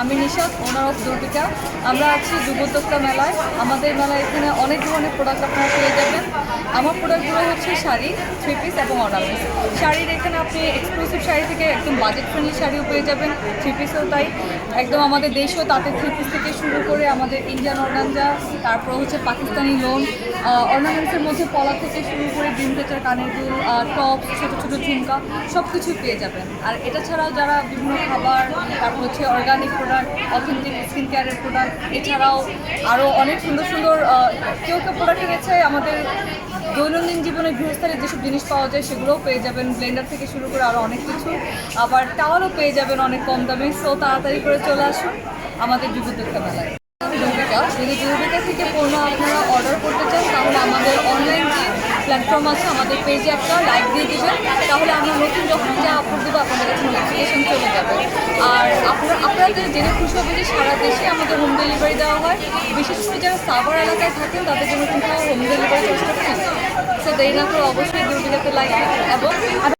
আমি নিশাদ ওনার অফ দুর্বিকা আমরা আছি যুবোদ্যোক্তা মেলায়। আমাদের মেলায় এখানে অনেক ধরনের প্রোডাক্ট আপনারা পেয়ে যাবেন। আমার প্রোডাক্টগুলো হচ্ছে শাড়ি থ্রি পিস এবং অর্নামেন্টস শাড়ির এখানে আপনি এক্সক্লুসিভ শাড়ি থেকে একদম বাজেট ফ্রেন্ডলি শাড়িও পেয়ে যাবেন থ্রি পিসও তাই। একদম আমাদের দেশীয় তাঁতের থ্রি পিস থেকে শুরু করে আমাদের ইন্ডিয়ান অর্গানজা তারপর হচ্ছে পাকিস্তানি লোন অর্নামেন্টসের মধ্যে পলা থেকে শুরু করে ডিম টেচার কানের দুল টপ ছোটো ছোটো ঝুমকা সব কিছুই পেয়ে যাবেন। আর এটা ছাড়াও যারা বিভিন্ন খাবার, তারপর হচ্ছে অর্গানিক প্রোডাক্ট অথেন্টিক স্কিন কেয়ারের প্রোডাক্ট এছাড়াও আরও অনেক সুন্দর সুন্দর কেউ কেউ প্রোডাক্ট এনেছে। আমাদের দৈনন্দিন জীবনে গৃহস্থালির যেসব জিনিস পাওয়া যায়, সেগুলোও পেয়ে যাবেন। ব্লেন্ডার থেকে শুরু করে আরও অনেক কিছু। আবার টাওয়ারও পেয়ে যাবেন অনেক কম দামে। সো তাড়াতাড়ি করে চলে আসুন আমাদের যুবদুর্গা মেলায়। দুর্বিকা যদি দুর্বিকা থেকে পণ্য আপনারা অর্ডার করতে চান তাহলে আমাদের অনলাইন যে প্ল্যাটফর্ম আছে, আমাদের পেজে একটা লাইক দিয়ে দেবেন। তাহলে আমরা নতুন যখন যা আপলোড দেবো, আপনাদের কাছে নোটিফিকেশন চলে যাবে। আর আপনারা, আপনাদের জেনে খুশি হবে যে সারা দেশে আমাদের হোম ডেলিভারি দেওয়া হয়। বিশেষ করে যারা সাভার এলাকায় থাকেন, তাদের জন্য কিন্তু হোম ডেলিভারি চেষ্টা ফ্রি সো দেরি না করে অবশ্যই দুর্বিকাতে লাইক এবং